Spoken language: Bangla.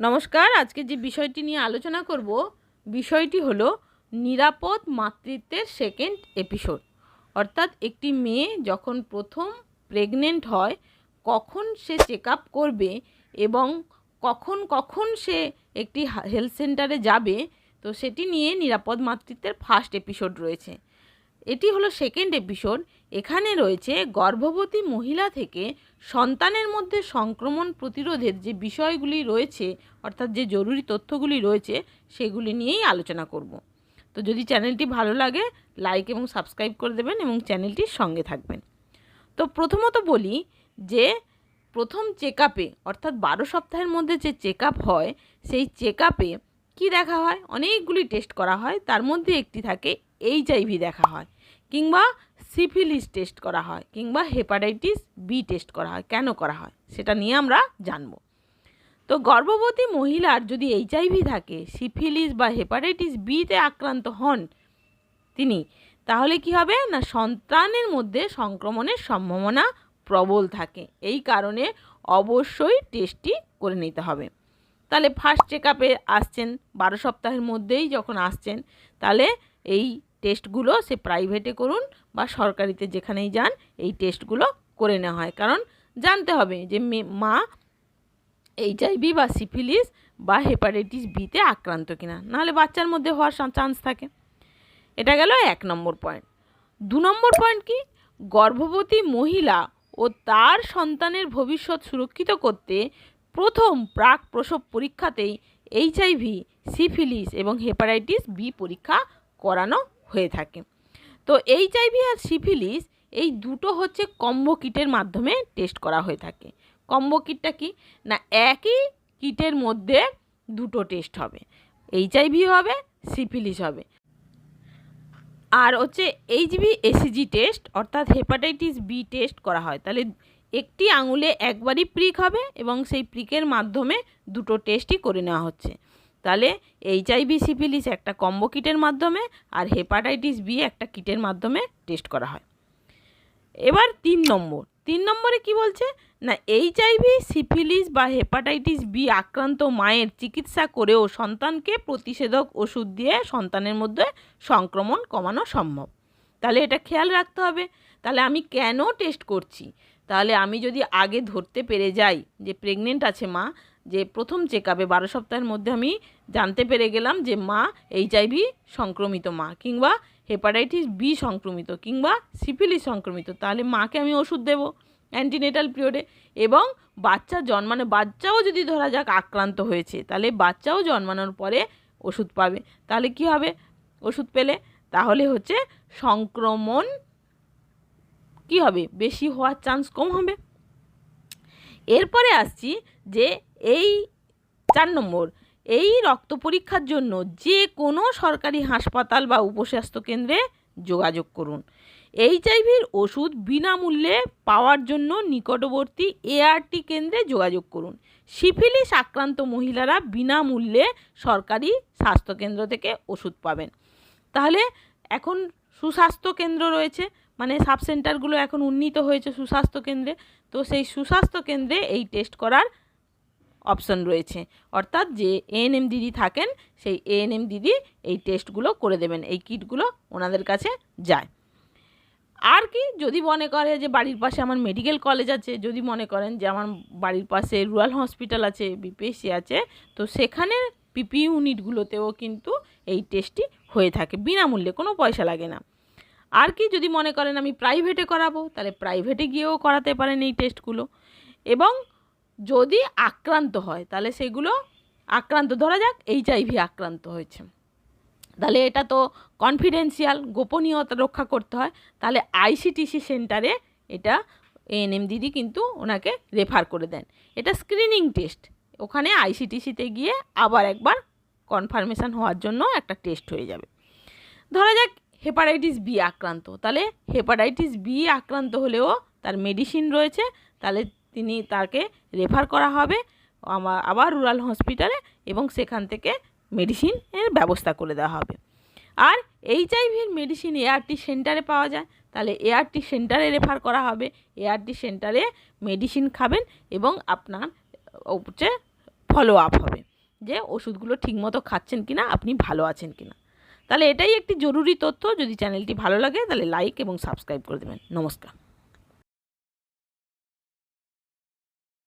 নমস্কার, আজকে যে বিষয়টি নিয়ে আলোচনা করব, বিষয়টি হলো নিরাপদ মাতৃত্বের সেকেন্ড এপিসোড অর্থাৎ একটি মেয়ে যখন প্রথম প্রেগনেন্ট হয়, কখন সে চেক আপ করবে এবং কখন কখন সে একটি হেলথ সেন্টারে যাবে, তো সেটি নিয়ে নিরাপদ মাতৃত্বের ফার্স্ট এপিসোড রয়েছে। এটি হলো সেকেন্ড এপিসোড এখানে রয়েছে, গর্ভবতী মহিলা থেকে সন্তানের মধ্যে সংক্রমণ প্রতিরোধের যে বিষয়গুলি রয়েছে, অর্থাৎ যে জরুরি তথ্যগুলি রয়েছে, সেগুলি নিয়েই আলোচনা করব। তো যদি চ্যানেলটি ভালো লাগে লাইক এবং সাবস্ক্রাইব করে দেবেন এবং চ্যানেলটির সঙ্গে থাকবেন। তো প্রথমত বলি যে, প্রথম চেক আপে অর্থাৎ বারো সপ্তাহের মধ্যে যে চেক হয়, সেই চেক আপে কী দেখা হয়? অনেকগুলি টেস্ট করা হয়। তার মধ্যে একটি থাকে এইচআইভি দেখা হয়। কিংবা সিফিলিস টেস্ট করা হয় কিংবা হেপাটাইটিস বি টেস্ট করা হয়। কেন করা হয়? সেটা নিয়ে আমরা জানব। তো গর্ভবতী মহিলার যদি এইচআইভি থাকে, সিফিলিস বা হেপাটাইটিস বিতে আক্রান্ত হন তিনি, তাহলে কি হবে? না, সন্তানের মধ্যে সংক্রমণের সম্ভাবনা প্রবল থাকে। এই কারণে অবশ্যই টেস্টটি করে নিতে হবে। তাহলে ফার্স্ট চেক আসছেন, বারো সপ্তাহের মধ্যেই যখন আসছেন, তাহলে এই টেস্টগুলো সে প্রাইভেটে করুন বা সরকারিতে যেখানেই যান, এই টেস্টগুলো করে নেওয়া হয়। কারণ জানতে হবে যে মা এইচআইভি বা সিফিলিস বা হেপাটাইটিস বিতে আক্রান্ত কিনা। নাহলে বাচ্চার মধ্যে হওয়ার চান্স থাকে। এটা গেল এক নম্বর পয়েন্ট দু নম্বর পয়েন্ট কি? গর্ভবতী মহিলা ও তার সন্তানের ভবিষ্যৎ সুরক্ষিত করতে প্রথম প্রাক প্রসব পরীক্ষাতেই এইচআইভি সিফিলিস এবং হেপাটাইটিস বি পরীক্ষা করানো হয়ে থাকে। তো এইচআইভি আর সিফিলিস এই দুটো হচ্ছে কম্বো কিটের মাধ্যমে টেস্ট করা হয়ে থাকে। কম্বো কিটটা কি? না, একই কিটের মধ্যে দুটো টেস্ট হবে। এইচআইভি হবে সিফিলিস হবে। আর হচ্ছে এইচবি এসিজি টেস্ট অর্থাৎ হেপাটাইটিস বি টেস্ট করা হয়। তাহলে একটি আঙুলে একবারই প্রিক হবে এবং সেই প্রিকের মাধ্যমে দুটো টেস্টই করে নেওয়া হচ্ছে। তাহলে এইচআইভি সিফিলিস একটা কম্বো কিটের মাধ্যমে আর হেপাটাইটিস বি একটা কিটের মাধ্যমে টেস্ট করা হয়। এবার তিন নম্বর। তিন নম্বরে কি বলছে? না এইচআইভি সিফিলিস বা হেপাটাইটিস বি আক্রান্ত মায়ের চিকিৎসা করেও সন্তানকে প্রতিষেধক ওষুধ দিয়ে সন্তানের মধ্যে সংক্রমণ কমানো সম্ভব। তাহলে এটা খেয়াল রাখতে হবে। তাহলে আমি কেন টেস্ট করছি? তাহলে আমি যদি আগে ধরতে পেরে যাই যে প্রেগনেন্ট আছে মা যে প্রথম চেক আপে বারো সপ্তাহের মধ্যে আমি জানতে পেরে গেলাম যে মা এইচআইভি সংক্রমিত মা কিংবা হেপাটাইটিস বি সংক্রমিত কিংবা সিফিলিস সংক্রমিত। তাহলে মাকে আমি ওষুধ দেবো অ্যান্টিনেটাল পিরিয়ডে এবং বাচ্চা জন্মানো, বাচ্চাও যদি ধরা যাক আক্রান্ত হয়েছে, তাহলে বাচ্চাও জন্মানোর পরে ওষুধ পাবে। তাহলে কি হবে? ওষুধ পেলে? তাহলে হচ্ছে সংক্রমণ কি হবে? বেশি হওয়ার চান্স কম হবে। এরপরে আসছি যে এই চার নম্বর, এই রক্ত পরীক্ষার জন্য যে কোনো সরকারি হাসপাতাল বা উপস্বাস্থ্য কেন্দ্রে যোগাযোগ করুন। এইচআইভির ওষুধ বিনামূল্যে পাওয়ার জন্য নিকটবর্তী এআরটি কেন্দ্রে যোগাযোগ করুন। সিফিলিস আক্রান্ত মহিলারা বিনামূল্যে সরকারি স্বাস্থ্যকেন্দ্র থেকে ওষুধ পাবেন। তাহলে এখন সুস্বাস্থ্য কেন্দ্র রয়েছে মানে সাব সেন্টারগুলো এখন উন্নীত হয়েছে সুস্বাস্থ্য কেন্দ্রে। তো সেই সুস্বাস্থ্য কেন্দ্রে এই টেস্ট করার অপশন রয়েছে। অর্থাৎ যে এএনএম দিদি থাকেন, সেই এএনএম দিদি এই টেস্টগুলো করে দেবেন, এই কিটগুলো ওনাদের কাছে যায়। আর কি যদি মনে করে যে বাড়ির পাশে আমার মেডিকেল কলেজ আছে, যদি মনে করেন যে আমার বাড়ির পাশে রুরাল হসপিটাল আছে বিপিএসসি আছে, তো সেখানে পিপি ইউনিটগুলোতেও কিন্তু এই টেস্টটি হয়ে থাকে, বিনামূল্যে, কোনো পয়সা লাগে না। আর কি যদি মনে করেন আমি প্রাইভেটে করাবো, তাহলে প্রাইভেটে গিয়েও করাতে পারেন এই টেস্টগুলো এবং যদি আক্রান্ত হয়, তাহলে সেগুলো আক্রান্ত, ধরা যাক এইচ এইচআইভি আক্রান্ত হয়েছে। তাহলে এটা তো কনফিডেন্সিয়াল গোপনীয়তা রক্ষা করতে হয়। তাহলে আইসিটিসি সেন্টারে এটা এএনএম দিদি কিন্তু ওনাকে রেফার করে দেন। এটা স্ক্রিনিং টেস্ট ওখানে আইসিটিসিতে গিয়ে আবার একবার কনফার্মেশান হওয়ার জন্য একটা টেস্ট হয়ে যাবে। ধরা যাক হেপাটাইটিস বি আক্রান্ত। তাহলে হেপাটাইটিস বি আক্রান্ত হলেও তার মেডিসিন রয়েছে। তাহলে তিনি তাকে রেফার করা হবে আবার রুরাল হসপিটালে এবং সেখান থেকে মেডিসিনের ব্যবস্থা করে দেওয়া হবে। আর এইচআইভির মেডিসিন এআরটি সেন্টারে পাওয়া যায়, তাহলে এআরটি সেন্টারে রেফার করা হবে। এআরটি সেন্টারে মেডিসিন খাবেন এবং আপনার হচ্ছে ফলো আপ হবে যে ওষুধগুলো ঠিকমতো খাচ্ছেন কি না আপনি ভালো আছেন কি না তাহলে এটাই একটি জরুরি তথ্য। যদি চ্যানেলটি ভালো লাগে, তাহলে লাইক এবং সাবস্ক্রাইব করে দেবেন। নমস্কার।